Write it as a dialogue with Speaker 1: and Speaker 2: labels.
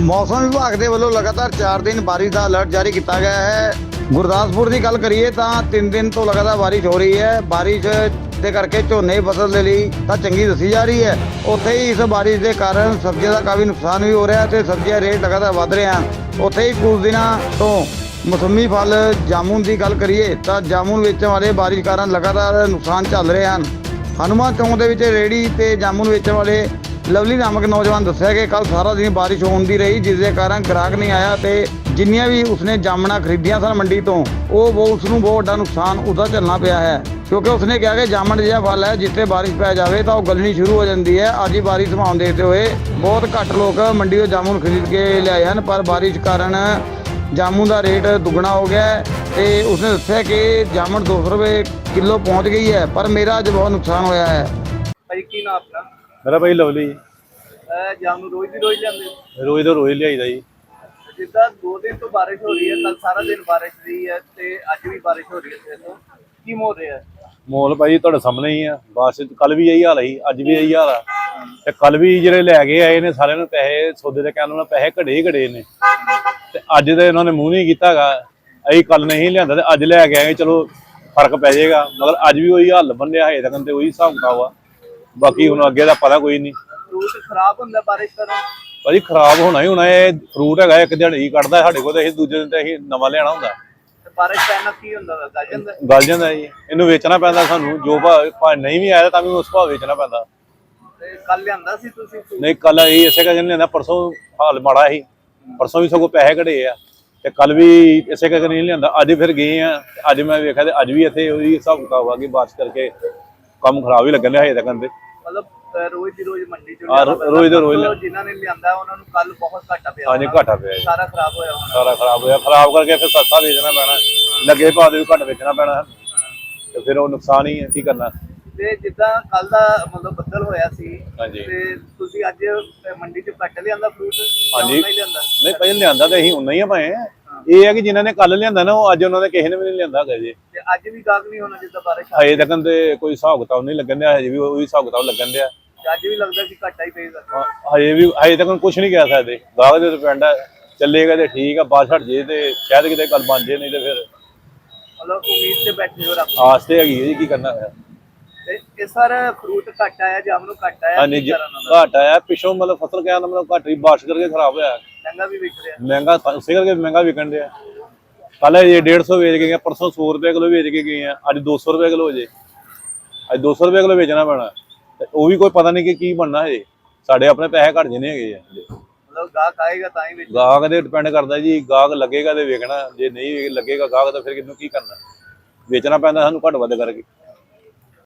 Speaker 1: ਮੌਸਮ ਵਿਭਾਗ ਦੇ ਵੱਲੋਂ ਲਗਾਤਾਰ 4 ਦਿਨ ਬਾਰਿਸ਼ ਦਾ ਅਲਰਟ ਜਾਰੀ ਕੀਤਾ ਗਿਆ ਹੈ। ਗੁਰਦਾਸਪੁਰ ਦੀ ਗੱਲ ਕਰੀਏ ਤਾਂ 3 ਦਿਨ ਤੋਂ ਲਗਾਤਾਰ ਬਾਰਿਸ਼ ਹੋ ਰਹੀ ਹੈ। ਬਾਰਿਸ਼ ਦੇ ਕਰਕੇ ਝੋਨੇ ਫਸਲ ਦੇ ਲਈ ਤਾਂ ਚੰਗੀ ਦੱਸੀ ਜਾ ਰਹੀ ਹੈ। ਉੱਥੇ ਹੀ ਇਸ ਬਾਰਿਸ਼ ਦੇ ਕਾਰਨ ਸਬਜ਼ੀਆਂ ਦਾ ਕਾਫੀ ਨੁਕਸਾਨ ਵੀ ਹੋ ਰਿਹਾ ਹੈ ਤੇ ਸਬਜ਼ੀਆਂ ਰੇਟ ਲਗਾਤਾਰ ਵਧ ਰਹੇ ਹਨ। ਉੱਥੇ ਹੀ ਕੁਝ ਦਿਨਾਂ ਤੋਂ ਮੌਸਮੀ ਫਲ ਜਾਮੁਨ ਦੀ ਗੱਲ ਕਰੀਏ ਤਾਂ ਜਾਮੂਨ ਵੇਚਣ ਵਾਲੇ ਬਾਰਿਸ਼ ਕਾਰਨ ਲਗਾਤਾਰ ਨੁਕਸਾਨ ਚੱਲ ਰਹੇ ਹਨ। ਹਨੂਮਾਨ ਚੌਂਕ ਦੇ ਵਿੱਚ ਰੇੜੀ ਤੇ ਜਾਮੁਨ ਵੇਚਣ ਵਾਲੇ ਲਵਲੀ ਨਾਮਕ ਨੌਜਵਾਨ ਦੱਸਿਆ ਕਿ ਕੱਲ ਸਾਰਾ ਦਿਨ ਬਾਰਿਸ਼ ਹੋਣ ਦੀ ਰਹੀ, ਜਿਸ ਦੇ ਕਾਰਨ ਗ੍ਰਾਹਕ ਨਹੀਂ ਆਇਆ ਤੇ ਜਿੰਨੀਆਂ ਵੀ ਉਸਨੇ ਜਾਮਣਾ ਖਰੀਦੀਆਂ ਸਨ ਮੰਡੀ ਤੋਂ, ਉਹ ਬਹੁਤ ਉਸ ਨੂੰ ਬਹੁਤ ਵੱਡਾ ਨੁਕਸਾਨ ਉਹਦਾ ਝੱਲਣਾ ਪਿਆ ਹੈ। ਕਿਉਂਕਿ ਉਸਨੇ ਕਿਹਾ ਕਿ ਜਾਮਣ ਜਿਹਾ ਫਲ ਹੈ, ਜਿੱਥੇ ਬਾਰਿਸ਼ ਪੈ ਜਾਵੇ ਤਾਂ ਉਹ ਗਲਣੀ ਸ਼ੁਰੂ ਹੋ ਜਾਂਦੀ ਹੈ। ਅੱਜ ਹੀ ਬਾਰਿਸ਼ ਸੰਭਾਵਨਾ ਦੇਖਦੇ ਹੋਏ ਬਹੁਤ ਘੱਟ ਲੋਕ ਮੰਡੀ ਤੋਂ ਜਾਮੁਨ ਖਰੀਦ ਕੇ ਲਿਆਏ ਹਨ, ਪਰ ਬਾਰਿਸ਼ ਕਾਰਨ ਜਾਮੁਨ ਦਾ ਰੇਟ ਦੁੱਗਣਾ ਹੋ ਗਿਆ ਹੈ ਤੇ ਉਸਨੇ ਦੱਸਿਆ ਕਿ ਜਾਮਣ 200 ਰੁਪਏ ਕਿਲੋ ਪਹੁੰਚ ਗਈ ਹੈ, ਪਰ ਮੇਰਾ ਅੱਜ ਬਹੁਤ ਨੁਕਸਾਨ ਹੋਇਆ ਹੈ।
Speaker 2: ਭਾਈ, ਕੀ ਨਾਮ ਆਪਣਾ?
Speaker 3: ਮੇਰਾ ਭਾਈ ਲਵਲੀ
Speaker 2: ਅਹ ਜਾਮ ਨੂੰ ਰੋਜ਼ ਦੀ ਰੋਜ਼ ਜਾਂਦੇ ਹੋ?
Speaker 3: ਰੋਜ਼ ਦਾ ਰੋਜ਼ ਲਿਆਈਦਾ ਜੀ।
Speaker 2: ਜਿੱਦਾਂ ਦੋ ਦਿਨ ਤੋਂ ਬਾਰਿਸ਼ ਹੋ ਰਹੀ ਹੈ ਕੱਲ ਸਾਰਾ ਦਿਨ ਬਾਰਿਸ਼ ਰਹੀ ਹੈ ਤੇ ਅੱਜ ਵੀ ਬਾਰਿਸ਼ ਹੋ ਰਹੀ ਹੈ ਤੋਂ ਕੀ ਹੋ ਰਿਹਾ ਹੈ?
Speaker 3: ਮੋਲ ਭਾਈ ਤੁਹਾਡੇ ਸਾਹਮਣੇ ਹੀ ਆ। ਬਸ ਕੱਲ ਵੀ ਇਹੀ ਹਾਲ ਸੀ ਅੱਜ ਵੀ ਇਹੀ ਹਾਲ ਆ। ਤੇ ਕੱਲ ਵੀ ਜਿਹੜੇ ਲੈ ਕੇ ਆਏ ਨੇ ਸਾਰਿਆਂ ਨੂੰ ਪੈਸੇ ਸੌਦੇ ਦੇ ਕਹਿਣ ਨਾਲ ਪੈਸੇ ਘੜੇ ਹੀ ਘੜੇ ਨੇ। ਤੇ ਅੱਜ ਤੇ ਇਹਨਾਂ ਨੇ ਮੂੰਹ ਨਹੀਂ ਕੀਤਾਗਾ। ਅਸੀਂ ਕੱਲ ਨਹੀਂ ਲਿਆਂਦਾ ਤੇ ਅੱਜ ਲੈ ਕੇ ਆਏ ਚਲੋ ਫ਼ਰਕ ਪੈ ਜਾਏਗਾ। ਮਗਰ ਅੱਜ ਵੀ ਉਹੀ ਹੱਲ ਬੰਨਿਆ ਹੈ ਤੱਕ ਤੇ ਉਹੀ ਹਿਸਾਬ ਕਿਤਾਬ ਆ। ਬਾਕੀ ਹੁਣ ਅੱਗੇ ਦਾ ਪਤਾ ਕੋਈ ਨਹੀਂ।
Speaker 2: ਫਰੂਟ ਖਰਾਬ ਹੁੰਦਾ ਬਾਰਿਸ਼ ਕਾਰਨ
Speaker 3: ਭਾਜੀ ਖਰਾਬ ਹੋਣਾ ਹੀ ਹੋਣਾ ਇਹ ਫਰੂਟ ਹੈਗਾ ਇੱਕ ਦਿਹਾੜੀ ਹੀ ਕੱਢਦਾ ਸਾਡੇ ਕੋਲ ਤੇ ਅਸੀਂ ਦੂਜੇ ਦਿਨ ਤੇ ਅਸੀਂ ਨਵਾਂ ਲਿਆਣਾ ਹੁੰਦਾ।
Speaker 2: ਤੇ ਬਾਰਿਸ਼ ਪੈਣ ਨਾਲ ਕੀ ਹੁੰਦਾ? ਗਲ ਜਾਂਦਾ?
Speaker 3: ਗਲ ਜਾਂਦਾ ਜੀ। ਇਹਨੂੰ ਵੇਚਣਾ ਪੈਂਦਾ ਸਾਨੂੰ ਜੋ ਭਾਅ ਭਾਅ ਨਹੀਂ ਵੀ ਆਇਆ ਤਾਂ ਵੀ ਉਸ ਭਾਅ ਵੇਚਣਾ ਪੈਂਦਾ।
Speaker 2: ਕੱਲ ਲਿਆਂਦਾ ਸੀ ਤੁਸੀਂ fruit?
Speaker 3: ਨਹੀਂ ਕੱਲ ਇਹ ਇਸੇ ਕਰਕੇ ਨਹੀਂ ਲੈਂਦਾ ਪਰਸੋਂ ਹਾਲ ਮਾੜਾ ਸੀ। ਪਰਸੋਂ ਵੀ ਸਗੋਂ ਪੈਸੇ ਘੜੇ ਆ। ਤੇ ਕੱਲ ਵੀ ਇਸੇ ਕਰਕੇ ਨਹੀਂ ਲਿਆਂਦਾ। ਅੱਜ ਫਿਰ ਗਏ ਆ ਤੇ ਅੱਜ ਮੈਂ ਵੇਖਿਆ ਤੇ ਅੱਜ ਵੀ ਇੱਥੇ ਉਹੀ ਹਿਸਾਬ ਕਿਤਾਬ ਆ ਕਿ ਬਾਰਿਸ਼ ਕਰਕੇ ਕੰਮ ਖਰਾਬ ਹੀ ਲੱਗਣ ਲਿਆ ਹਜੇ ਤੱਕ ਦੇ
Speaker 2: ਮਤਲਬ ਅਹ ਰੋਜ਼ ਦੀ ਰੋਜ਼ ਮੰਡੀ ਚ
Speaker 3: ਹਾਂ, ਰੋ- ਰੋਜ਼ ਦਾ ਰੋਜ਼ ਲਿਆ।
Speaker 2: ਜਿਨ੍ਹਾਂ ਨੇ ਲਿਆਂਦਾ ਉਹਨਾਂ ਨੂੰ ਕੱਲ ਬਹੁਤ ਘਾਟਾ ਪਿਆ
Speaker 3: ਹਾਂਜੀ
Speaker 2: ਹੋਣਾ।
Speaker 3: ਘਾਟਾ ਪਿਆ ਜੀ।
Speaker 2: ਸਾਰਾ ਖਰਾਬ ਹੋਇਆ ਹੋਣਾ।
Speaker 3: ਸਾਰਾ ਖਰਾਬ ਹੋਇਆ। ਖਰਾਬ ਕਰਕੇ ਫਿਰ ਸਸਤਾ ਵੇਚਣਾ ਪੈਣਾ। ਲੱਗੇ ਭਾਅ ਦੇ ਵੀ ਘੱਟ ਵੇਚਣਾ ਪੈਣਾ। ਤੇ ਫਿਰ ਉਹ ਨੁਕਸਾਨ ਹੀ ਹੈ। ਕੀ ਕਰਨਾ?
Speaker 2: ਤੇ ਜਿੱਦਾਂ ਕੱਲ ਦਾ ਮਤਲਬ ਬੱਦਲ ਹੋਇਆ ਸੀ
Speaker 3: ਹਾਂਜੀ।
Speaker 2: ਤੇ ਤੁਸੀਂ ਅੱਜ ਮੰਡੀ ਚ ਘੱਟ ਲਿਆਂਦਾ ਫਰੂਟ
Speaker 3: ਹਾਂਜੀ। ਨਹੀਂ ਪਹਿਲਾਂ ਲਿਆਂਦਾ ਤੇ ਅਸੀਂ ਉਨਾ ਹੀ ਆ ਭਾਏ ਇਹ ਹੈ ਕਿ ਜਿਨ੍ਹਾਂ ਨੇ ਕੱਲ ਲਿਆਂਦਾ ਨਾ ਉਹ ਅੱਜ ਉਹਨਾਂ ਨੇ ਕਿਸੇ ਨੇ ਵੀ ਨਹੀਂ ਲਿਆਂਦਾ ਹੈਗਾ ਜੀ।
Speaker 2: ਤੇ ਅੱਜ ਵੀ ਗਾਹਕ ਨਹੀਂ ਹੋਣਾ ਜਿੱਦਾਂ ਬਾਰਿਸ਼ ਆ
Speaker 3: ਹਜੇ ਤੱਕ ਤੇ ਕੋਈ ਹਿਸਾਬ ਕਿਤਾਬ ਨਹੀਂ ਲੱਗਣ ਦਿਆ ਹਜੇ ਵੀ ਉਹੀ ਹਿਸਾਬ ਕਿਤਾਬ ਲੱਗਣ ਦਿਆ।
Speaker 2: ਤੇ ਅੱਜ ਵੀ ਲੱਗਦਾ ਕਿ ਘਾਟਾ ਹੀ ਪਏਗਾ।
Speaker 3: ਹਾਂ, ਹਜੇ ਵੀ ਹਜੇ ਤੱਕ ਕੁਝ ਨਹੀਂ ਕਹਿ ਸਕਦੇ। ਗਾਹਕ ਦੇ ਡਿਪੈਂਡ ਹੈ ਚੱਲੇਗਾ ਤੇ ਠੀਕ ਆ ਬਾਸ ਹਟ ਜੇ ਤੇ ਸ਼ਾਇਦ ਕਿਤੇ ਕੱਲ ਬਣ ਜੇ ਨਹੀਂ ਤੇ ਫਿਰ
Speaker 2: ਮਤਲਬ ਉਮੀਦ ਤੇ ਬੈਠੇ ਹੋ ਰੱਬ
Speaker 3: ਆਸ ਤੇ ਹੈਗੀ ਹੈ ਜੀ ਕੀ ਕਰਨਾ ਹੈ
Speaker 2: ਤੇ ਇਸ ਵਾਰ ਫਰੂਟ ਘੱਟ ਆਇਆ ਜਾਮ ਨੂੰ ਘੱਟ ਆਇਆ
Speaker 3: ਹਾਂਜੀ
Speaker 2: ਕੀ
Speaker 3: ਜੀ,
Speaker 2: ਕਾਰਨ ਉਹਦਾ?
Speaker 3: ਘਾਟ ਆਇਆ ਪਿਛੋਂ ਮਤਲਬ ਫਸਲ ਕਹਿਣ ਦਾ ਮਤਲਬ ਘੱਟ ਹੀ ਬਾਰਿਸ਼ ਕਰਕੇ ਖਰਾਬ ਹੋਇਆ।
Speaker 2: ਮਹਿੰਗਾ ਵੀ ਵਿਕ ਰਿਹਾ।
Speaker 3: ਮਹਿੰਗਾ ਤਾਂ ਉਸੇ ਕਰਕੇ ਮਹਿੰਗਾ ਵਿਕਣ ਡਿਆ। ਕੱਲ ਇਹ 150 ਵੇਚ ਕੇ ਗਏ ਪਰਸੋਂ 100 ਰੁਪਏ ਕਿਲੋ ਵੇਚ ਕੇ ਗਏ ਆ ਅੱਜ 200 ਰੁਪਏ ਕਿਲੋ ਹੋ ਜੇ ਅੱਜ 200 ਰੁਪਏ ਕਿਲੋ ਵੇਚਣਾ ਪੈਣਾ। ਤੇ ਉਹ ਵੀ ਕੋਈ ਪਤਾ ਨਹੀਂ ਕਿ ਕੀ ਬਣਨਾ ਹੈ ਸਾਡੇ ਆਪਣੇ ਪੈਸੇ ਘਟ ਜਨੇ ਹੈਗੇ ਆ
Speaker 2: ਮਤਲਬ ਗਾਹਕ ਆਏਗਾ ਤਾਂ ਹੀ ਵਿੱਚ
Speaker 3: ਗਾਹਕ ਦੇ ਡਿਪੈਂਡ ਕਰਦਾ ਜੀ ਗਾਹਕ ਲੱਗੇਗਾ ਤੇ ਵੇਚਣਾ ਜੇ ਨਹੀਂ ਲੱਗੇਗਾ ਗਾਹਕ ਤਾਂ ਫਿਰ ਕਿਹਨੂੰ ਕੀ ਕਰਨਾ। ਵੇਚਣਾ ਪੈਂਦਾ ਸਾਨੂੰ ਘੱਟ ਵੱਧ ਕਰਕੇ।